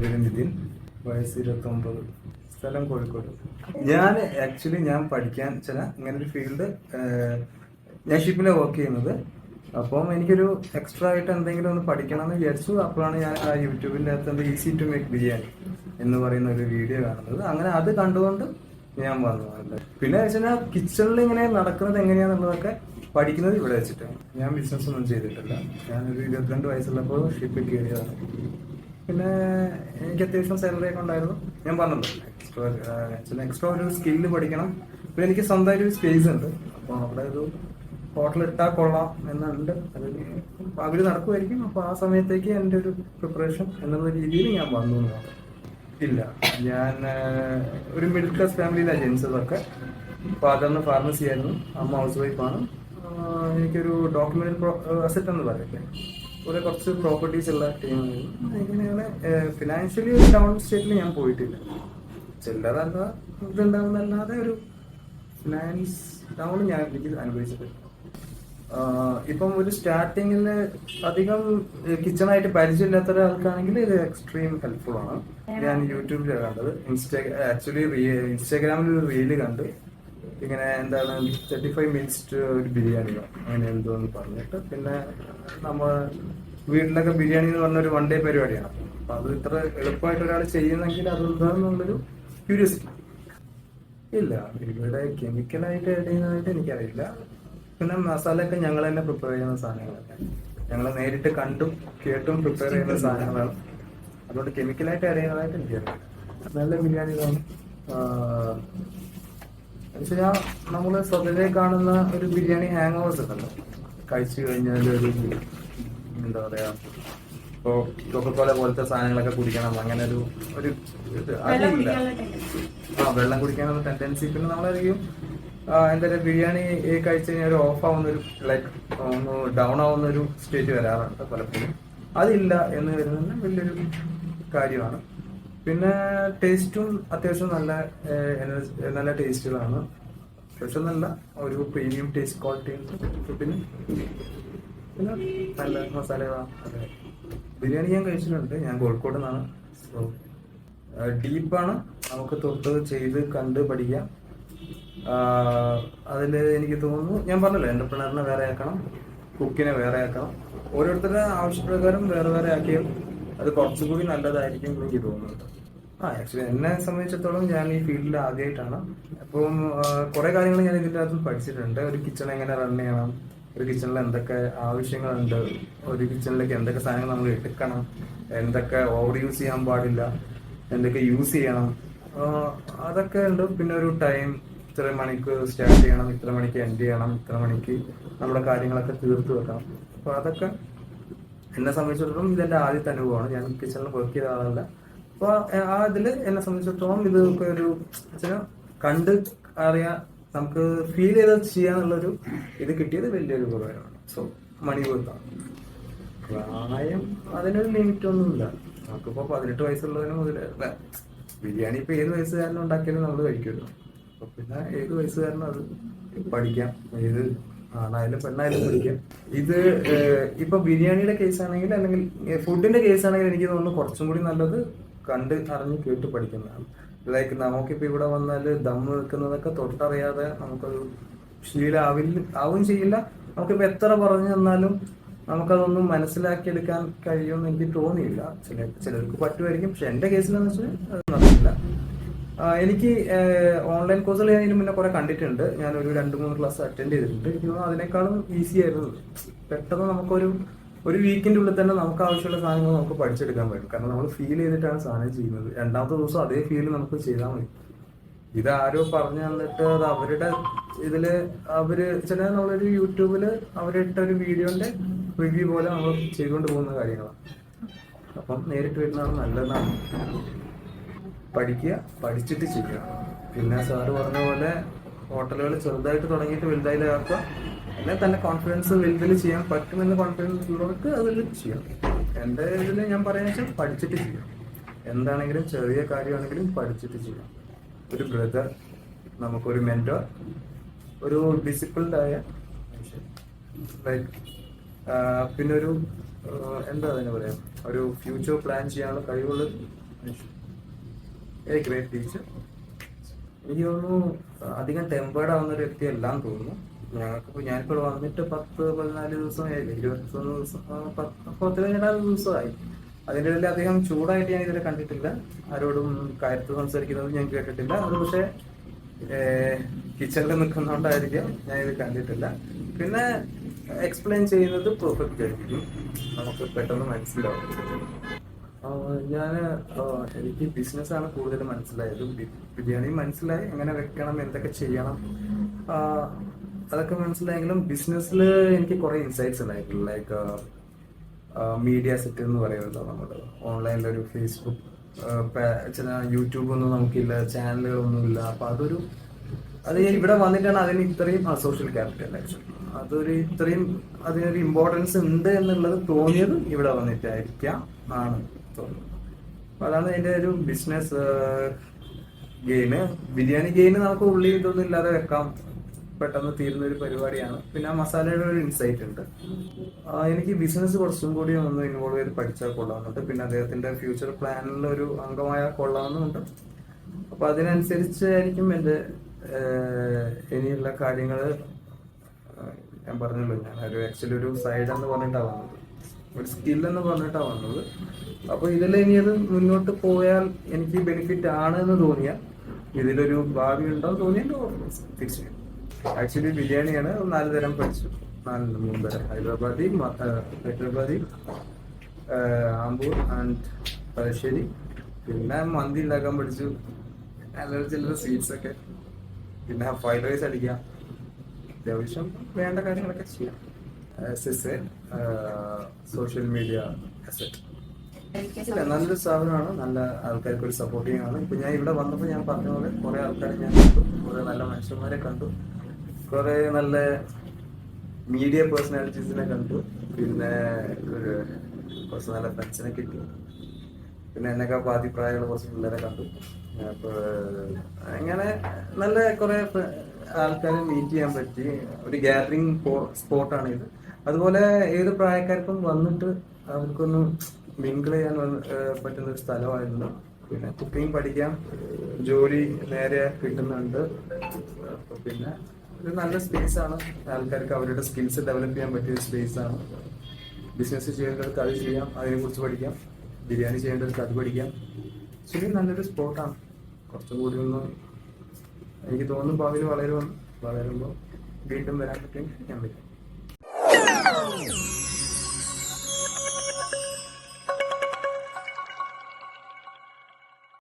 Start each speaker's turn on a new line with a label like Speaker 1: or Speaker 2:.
Speaker 1: പേര് നിതിൻ വയസ്സ് ഇരുപത്തൊമ്പത്. സ്ഥലം കോഴിക്കോട്. ഞാൻ ആക്ച്വലി ഞാൻ പഠിക്കാൻ ചില ഇങ്ങനെ ഒരു ഫീൽഡ് ഞാൻ ഷിപ്പിലാണ് വർക്ക് ചെയ്യുന്നത്. അപ്പം എനിക്കൊരു എക്സ്ട്രാ ആയിട്ട് എന്തെങ്കിലും ഒന്ന് പഠിക്കണം എന്ന് വിചാരിച്ചു. അപ്പോഴാണ് ഞാൻ ആ യൂട്യൂബിന്റെ അകത്ത് എന്ത് ഈസി ടു മേക്ക് ബിരിയാണി എന്ന് പറയുന്ന ഒരു വീഡിയോ കാണുന്നത്. അങ്ങനെ അത് കണ്ടുകൊണ്ട് ഞാൻ വന്നു പിന്നെ വെച്ചാൽ കിച്ചണിൽ ഇങ്ങനെ നടക്കുന്നത് എങ്ങനെയാണെന്നുള്ളതൊക്കെ പഠിക്കുന്നത് ഇവിടെ വെച്ചിട്ടാണ്. ഞാൻ ബിസിനസ് ഒന്നും ചെയ്തിട്ടില്ല. ഞാനൊരു ഇരുപത്തിരണ്ട് വയസ്സുള്ളപ്പോൾ ഷിപ്പിൽ കയറിയതാണ്. പിന്നെ എനിക്ക് അത്യാവശ്യം സാലറി ഒക്കെ ഉണ്ടായിരുന്നു. ഞാൻ പറഞ്ഞല്ലോ എക്സ്ട്രാ എക്സ്ട്രാ ഒരു സ്കില്ല് പഠിക്കണം. പിന്നെ എനിക്ക് സ്വന്തമായിട്ട് ഒരു സ്പേസ് ഉണ്ട്. അപ്പോൾ അവിടെ ഒരു ഹോട്ടൽ ഇട്ടാൽ കൊള്ളാം എന്നുണ്ട്. അത് അവർ നടക്കുമായിരിക്കും. അപ്പോൾ ആ സമയത്തേക്ക് എന്റെ ഒരു പ്രിപ്പറേഷൻ എന്നുള്ള രീതിയിൽ ഞാൻ വന്നു. ഇല്ല. ഞാൻ ഒരു മിഡിൽ ക്ലാസ് ഫാമിലിയിലാണ് ജനിച്ചതൊക്കെ ഫാദറിന് ഫാർമസി ആയിരുന്നു. അമ്മ ഹൗസ് വൈഫാണ് എനിക്കൊരു ഡോക്യുമെന്റ് അസറ്റ് എന്ന് പറയില്ലേ കുറെ കുറച്ച് പ്രോപ്പർട്ടീസ് ഉള്ള ടീമാണ് ഫിനാൻഷ്യലി ഡൗൺ സ്റ്റേറ്റിൽ ഞാൻ പോയിട്ടില്ല. ചില്ലറല്ല ഇതുണ്ടാവുന്നല്ലാതെ ഒരു ഫിനാൻസ് ഡൗൺ ഞാൻ എനിക്ക് അനുഭവിച്ചിട്ടില്ല ഇപ്പം ഒരു സ്റ്റാർട്ടിങ്ങിൽ അധികം കിച്ചണായിട്ട് പരിചയമില്ലാത്ത ഒരാൾക്കാണെങ്കിൽ ഇത് എക്സ്ട്രീം ഹെൽപ്ഫുൾ ആണ്. ഞാൻ യൂട്യൂബിലാണ് കണ്ടത്. ഇൻസ്റ്റാ ആക്ച്വലി ഇൻസ്റ്റാഗ്രാമിൽ ഒരു റീൽ കണ്ട്. ഇങ്ങനെ എന്താണ് തേർട്ടി ഫൈവ് മിനിറ്റ്സ് ഒരു ബിരിയാണിയോ അങ്ങനെ എന്തോ എന്ന് പറഞ്ഞിട്ട് പിന്നെ നമ്മൾ വീട്ടിലൊക്കെ ബിരിയാണി എന്ന് പറഞ്ഞ ഒരു വൺ ഡേ പരിപാടിയാണ്. അപ്പൊ അത് ഇത്ര എളുപ്പമായിട്ട് ഒരാൾ ചെയ്യുന്നെങ്കിൽ അത് എന്താണെന്നുള്ളൊരു ക്യൂരിയോസിറ്റി ഇല്ല ഇവിടെ കെമിക്കലായിട്ട് ആഡ് ചെയ്യുന്നതായിട്ട് എനിക്കറിയില്ല. പിന്നെ മസാലയൊക്കെ ഞങ്ങൾ തന്നെ പ്രിപ്പയർ ചെയ്യുന്ന സാധനങ്ങളൊക്കെ. ഞങ്ങൾ നേരിട്ട് കണ്ടും കേട്ടും പ്രിപ്പയർ ചെയ്യുന്ന സാധനങ്ങളാണ്. അതുകൊണ്ട് കെമിക്കലായിട്ട് ആഡ് ചെയ്യുന്നതായിട്ട് എനിക്കറിയില്ല. നല്ല ബിരിയാണി എന്നുവെച്ചാൽ നമ്മൾ സ്വതവേ കാണുന്ന ഒരു ബിരിയാണി ഹാങ് ഓവേഴ്സ് ഉണ്ടല്ലോ. കഴിച്ചു കഴിഞ്ഞാൽ ഒരു എന്താ പറയാ ഇപ്പോ കൊക്കക്കോല പോലത്തെ സാധനങ്ങളൊക്കെ കുടിക്കണം. അങ്ങനെ ഒരു ഒരു ഇത് അതില്ല. ആ വെള്ളം കുടിക്കാനുള്ള ടെൻഡൻസി പിന്നെ നമ്മളായിരിക്കും എന്താ പറയുക ബിരിയാണി കഴിച്ചു കഴിഞ്ഞാൽ ഒരു ഓഫ് ആവുന്ന ഒരു ലൈക്ക് ഒന്ന് ഡൗൺ ആവുന്ന ഒരു സ്റ്റേറ്റ് വരാറുണ്ട് പലപ്പോഴും. അതില്ല എന്ന് വരുന്നത് വലിയൊരു കാര്യമാണ്. പിന്നെ ടേസ്റ്റും അത്യാവശ്യം നല്ല നല്ല ടേസ്റ്റുകളാണ് അത്യാവശ്യം നല്ല ഒരു പ്രീമിയം ടേസ്റ്റ് ക്വാളിറ്റി ഫുഡിന് പിന്നെ നല്ല മസാലകളാണ് ബിരിയാണി ഞാൻ കഴിച്ചിട്ടുണ്ട്. ഞാൻ കോഴിക്കോട് നിന്നാണ് സോ ഡീപ്പാണ് നമുക്ക് തൊട്ട് ചെയ്ത് കണ്ട് പഠിക്കാം. അതിൽ എനിക്ക് തോന്നുന്നു ഞാൻ പറഞ്ഞല്ലോ എന്റർപ്രണറിനെ വേറെ ആക്കണം കുക്കിനെ വേറെ ആക്കണം ഓരോരുത്തരുടെ ആവശ്യപ്രകാരം വേറെ വേറെ ആക്കിയാൽ അത് കുറച്ചുകൂടി നല്ലതായിരിക്കും എനിക്ക് തോന്നുന്നത്. ആ ആക്ച്വലി എന്നെ സംബന്ധിച്ചിടത്തോളം ഞാൻ ഈ ഫീൽഡിൽ ആദ്യമായിട്ടാണ് അപ്പം കുറെ കാര്യങ്ങൾ ഞാൻ ഇതിന്റെ അകത്ത് പഠിച്ചിട്ടുണ്ട്. ഒരു കിച്ചൺ എങ്ങനെ റൺ ചെയ്യണം? ഒരു കിച്ചണിൽ എന്തൊക്കെ ആവശ്യങ്ങളുണ്ട്? ഒരു കിച്ചണിലേക്ക് എന്തൊക്കെ സാധനങ്ങൾ നമ്മൾ എടുക്കണം? എന്തൊക്കെ ഓവർ യൂസ് ചെയ്യാൻ പാടില്ല? എന്തൊക്കെ യൂസ് ചെയ്യണം? അതൊക്കെ ഉണ്ട്. പിന്നെ ഒരു ടൈം ഇത്ര മണിക്ക് സ്റ്റാർട്ട് ചെയ്യണം ഇത്ര മണിക്ക് എൻഡ് ചെയ്യണം ഇത്ര മണിക്ക് നമ്മുടെ കാര്യങ്ങളൊക്കെ തീർത്ത് വെക്കണം. അപ്പോൾ അതൊക്കെ എന്നെ സംബന്ധിച്ചിടത്തോളം ഇതെന്റെ ആദ്യത്തെ അനുഭവമാണ്. ഞാൻ കിച്ചണിൽ വർക്ക് ചെയ്ത ആളല്ല. അപ്പൊ ആ ഇതിൽ എന്നെ സംബന്ധിച്ചിടത്തോളം ഇത് ഒരു കണ്ട് അറിയാ നമുക്ക് ഫീൽ ചെയ്ത് ചെയ്യാന്നുള്ളൊരു ഇത് കിട്ടിയത് വലിയൊരു ഉപകാരമാണ് സോ മണി കൊടുത്താണ് പ്രായം അതിനൊരു ലിമിറ്റ് ഒന്നുമില്ല. നമുക്കിപ്പോ പതിനെട്ട് വയസ്സുള്ളതിന് മുതൽ ബിരിയാണി ഇപ്പൊ ഏത് വയസ്സുകാരനും ഉണ്ടാക്കിയാലും നമ്മൾ കഴിക്കുമല്ലോ. അപ്പൊ പിന്നെ ഏത് വയസ്സുകാരനും അത് പഠിക്കാം. ഏത് ആണായാലും പെണ്ണായാലും പിടിക്കും. ഇത് ഇപ്പൊ ബിരിയാണിയുടെ കേസ് ആണെങ്കിൽ അല്ലെങ്കിൽ ഫുഡിന്റെ കേസ് ആണെങ്കിൽ എനിക്ക് തോന്നുന്നു കുറച്ചും കൂടി നല്ലത് കണ്ട് അറിഞ്ഞ് കേട്ട് പഠിക്കുന്നതാണ്. ലൈക്ക് നമുക്കിപ്പോ ഇവിടെ വന്നാൽ ദം വെക്കുന്നതൊക്കെ തൊട്ടറിയാതെ നമുക്കത് ശീലാവില്ല ആവും ചെയ്യില്ല. നമുക്കിപ്പോ എത്ര പറഞ്ഞു തന്നാലും നമുക്കതൊന്നും മനസ്സിലാക്കിയെടുക്കാൻ കഴിയുമെന്ന് എനിക്ക് തോന്നിയില്ല. ചില ചിലർക്ക് പറ്റുമായിരിക്കും. പക്ഷെ എന്റെ കേസിലെന്ന് വെച്ചാൽ നടക്കില്ല. എനിക്ക് ഓൺലൈൻ കോഴ്സുകൾ ഞാൻ ഇതിന് മുന്നേ കുറെ കണ്ടിട്ടുണ്ട്. ഞാൻ ഒരു രണ്ട് മൂന്ന് ക്ലാസ് അറ്റൻഡ് ചെയ്തിട്ടുണ്ട്. എനിക്ക് അതിനേക്കാളും ഈസി ആയിരുന്നു. പെട്ടെന്ന് നമുക്കൊരു ഒരു വീക്കിന്റെ ഉള്ളിൽ തന്നെ നമുക്ക് ആവശ്യമുള്ള സാധനങ്ങൾ നമുക്ക് പഠിച്ചെടുക്കാൻ പറ്റും. കാരണം നമ്മൾ ഫീൽ ചെയ്തിട്ടാണ് സാധനം ചെയ്യുന്നത്. രണ്ടാമത്തെ ദിവസം അതേ ഫീൽ നമുക്ക് ചെയ്താൽ മതി. ഇത് ആരോ പറഞ്ഞു തന്നിട്ട് അത് അവരുടെ ഇതിൽ അവർ ചില നമ്മളൊരു യൂട്യൂബിൽ അവരിട്ട ഒരു വീഡിയോന്റെ റിവ്യൂ പോലെ നമ്മൾ ചെയ്തുകൊണ്ട് പോകുന്ന കാര്യങ്ങളാണ്. അപ്പം നേരിട്ട് വരുന്നതാണ് നല്ലതാണ്. പഠിക്കുക പഠിച്ചിട്ട് ചെയ്യുക. പിന്നെ സാറ് പറഞ്ഞ പോലെ ഹോട്ടലുകൾ ചെറുതായിട്ട് തുടങ്ങിയിട്ട് വലുതായിലാക്കുക അല്ലെ തന്നെ കോൺഫിഡൻസ് വലുതിൽ ചെയ്യാൻ പറ്റുമെന്ന് കോൺഫിഡൻസ് ഉള്ളവർക്ക് അതിൽ ചെയ്യാം. എന്റെ ഇതിൽ ഞാൻ പറയുന്നത് വെച്ചാൽ പഠിച്ചിട്ട് ചെയ്യാം. എന്താണെങ്കിലും ചെറിയ കാര്യമാണെങ്കിലും പഠിച്ചിട്ട് ചെയ്യാം. ഒരു ബ്രദർ നമുക്കൊരു മെന്റർ ഒരു ഡിസിപ്ലിൻഡ് ആയ മനുഷ്യൻ. പിന്നെ ഒരു എന്താ അതിന് പറയാം? ഒരു ഫ്യൂച്ചർ പ്ലാൻ ചെയ്യാനുള്ള കഴിവുള്ള ഗ്രേറ്റ് ടീച്ചർ എനിക്ക് തോന്നുന്നു അധികം ടെമ്പേർഡ് ആവുന്ന ഒരു വ്യക്തി എല്ലാം തോന്നുന്നു ഞങ്ങൾക്ക് ഞാനിപ്പോൾ വന്നിട്ട് പത്ത് പതിനാല് ദിവസമായില്ലേ ഇരുപത്തൊന്ന് ദിവസം പത്ത് പത്ത് പതിനാല് ദിവസമായി അതിന്റെ ഇടയിൽ അധികം ചൂടായിട്ട് ഞാൻ ഇതുവരെ കണ്ടിട്ടില്ല. ആരോടും കാര്യത്തിൽ സംസാരിക്കുന്നത് ഞാൻ കേട്ടിട്ടില്ല. അത് പക്ഷേ കിച്ചണിൽ നിൽക്കുന്നതുകൊണ്ടായിരിക്കാം ഞാൻ ഇത് കണ്ടിട്ടില്ല. പിന്നെ എക്സ്പ്ലെയിൻ ചെയ്യുന്നത് പെർഫെക്റ്റ് ആയിരിക്കും. നമുക്ക് പെട്ടെന്ന് മനസ്സിലാവും. ഞാൻ എനിക്ക് ബിസിനസ് ആണ് കൂടുതൽ മനസ്സിലായത് ബിരിയാണി മനസ്സിലായി എങ്ങനെ വെക്കണം എന്തൊക്കെ ചെയ്യണം. അതൊക്കെ മനസ്സിലായെങ്കിലും ബിസിനസ്സിൽ എനിക്ക് കുറെ ഇൻസൈറ്റ്സ് ഉണ്ടായിട്ടുണ്ട്. ലൈക്ക് മീഡിയ സെറ്റ് എന്ന് പറയുന്നത് നമ്മുടെ ഓൺലൈനിൽ ഒരു ഫേസ്ബുക്ക് ചില യൂട്യൂബ് ഒന്നും നമുക്കില്ല ചാനലുകളൊന്നുമില്ല. അപ്പൊ അതൊരു അത് ഇവിടെ വന്നിട്ടാണ് അതിന് ഇത്രയും സോഷ്യൽ ക്യാപിറ്റൽ ആക്ച്വലി അതൊരു ഇത്രയും അതിനൊരു ഇമ്പോർട്ടൻസ് ഉണ്ട് എന്നുള്ളത് തോന്നിയത് ഇവിടെ വന്നിട്ടായിരിക്കാം ആണ്. തോന്നുന്നത് അപ്പൊ അതാണ് അതിന്റെ ഒരു ബിസിനസ് ഗെയിം ബിരിയാണി ഗെയിം നമുക്ക് ഉള്ളി ഇതൊന്നും ഇല്ലാതെ വെക്കാം. പെട്ടെന്ന് തീരുന്ന ഒരു പരിപാടിയാണ്. പിന്നെ ആ മസാലയുടെ ഒരു ഇൻസൈറ്റ് ഉണ്ട്. എനിക്ക് ബിസിനസ് കുറച്ചും കൂടി ഒന്ന് ഇൻവോൾവ് ചെയ്ത് പഠിച്ചാൽ കൊള്ളാമെന്നുണ്ട്. പിന്നെ അദ്ദേഹത്തിന്റെ ഫ്യൂച്ചർ പ്ലാനിൽ ഒരു അംഗമായ കൊള്ളാമെന്നുണ്ട് അപ്പൊ അതിനനുസരിച്ചായിരിക്കും എന്റെ ഏഹ്, ഇനിയുള്ള കാര്യങ്ങൾ ഞാൻ പറഞ്ഞല്ലോ ഞാൻ ഒരു ആക്ച്വലി ഒരു സൈഡ് എന്ന് പറഞ്ഞിട്ടാണ് വന്നത്. ഒരു സ്കിൽ എന്ന് പറഞ്ഞിട്ടാണ് വന്നത്. അപ്പൊ ഇതിൽ ഇനി അത് മുന്നോട്ട് പോയാൽ എനിക്ക് ബെനിഫിറ്റ് ആണ് എന്ന് തോന്നിയാൽ ഇതിലൊരു ഭാവി ഉണ്ടെന്ന് തോന്നിയാൽ തീർച്ചയായും. ആക്ച്വലി ബിരിയാണിയാണ് നാല് തരം പഠിച്ചു. നാല് മൂന്ന് തരം. ഹൈദരാബാദി ഹൈദരാബാദി ആമ്പൂർ ആൻഡ് തലശ്ശേരി പിന്നെ മന്തി ഉണ്ടാക്കാൻ പഠിച്ചു. അല്ലറ ചില്ലറ സ്വീറ്റ്സ് ഒക്കെ. പിന്നെ ഫ്രൈഡ് റൈസ് അടിക്കാം. അത്യാവശ്യം വേണ്ട കാര്യങ്ങളൊക്കെ ചെയ്യാം. സിസ് സോഷ്യൽ മീഡിയ അസറ്റ് ഇല്ല നല്ലൊരു സ്ഥാപനമാണ് നല്ല ആൾക്കാർക്ക് ഒരു സപ്പോർട്ടിങ് ആണ്. ഇപ്പൊ ഞാൻ ഇവിടെ വന്നപ്പോൾ ഞാൻ പറഞ്ഞ പോലെ കുറെ ആൾക്കാരെ ഞാൻ കണ്ടു. കുറെ നല്ല മനുഷ്യന്മാരെ കണ്ടു. കുറെ നല്ല മീഡിയ പേഴ്സണാലിറ്റീസിനെ കണ്ടു. പിന്നെ ഒരു കുറച്ച് നല്ല ഫ്രണ്ട്സിനെ കിട്ടി. പിന്നെ എന്നെക്കാ പാതി പ്രായമുള്ള കുറച്ച് പിള്ളേരെ കണ്ടു. അപ്പൊ അങ്ങനെ നല്ല കുറെ ആൾക്കാരെ മീറ്റ് ചെയ്യാൻ പറ്റി. ഒരു ഗാദറിംഗ് സ്പോട്ടാണ് ഇത് അതുപോലെ ഏത് പ്രായക്കാർക്കും വന്നിട്ട് അവർക്കൊന്ന് മിങ്കിൾ ചെയ്യാൻ പറ്റുന്ന ഒരു സ്ഥലമായിരുന്നു. പിന്നെ കുക്കിംഗ് പഠിക്കാം ജോലി നേരെ കിട്ടുന്നുണ്ട്. പിന്നെ ഒരു നല്ല സ്പേസ് ആണ്. ആൾക്കാർക്ക് അവരുടെ സ്കിൽസ് ഡെവലപ്പ് ചെയ്യാൻ പറ്റിയ സ്പേസ് ആണ്. ബിസിനസ് ചെയ്യേണ്ടവർക്ക് അത് ചെയ്യാം അതിനെ കുറിച്ച് പഠിക്കാം. ബിരിയാണി ചെയ്യേണ്ടവർക്ക് അത് പഠിക്കാം. ശരി നല്ലൊരു സ്പോട്ടാണ് കുറച്ചും കൂടി ഒന്ന് എനിക്ക് തോന്നുന്നു ഭാവിയിൽ വളരുമെന്ന് വളരുമ്പോൾ വീണ്ടും വരാൻ പറ്റും ഞാൻ പറ്റും Wow.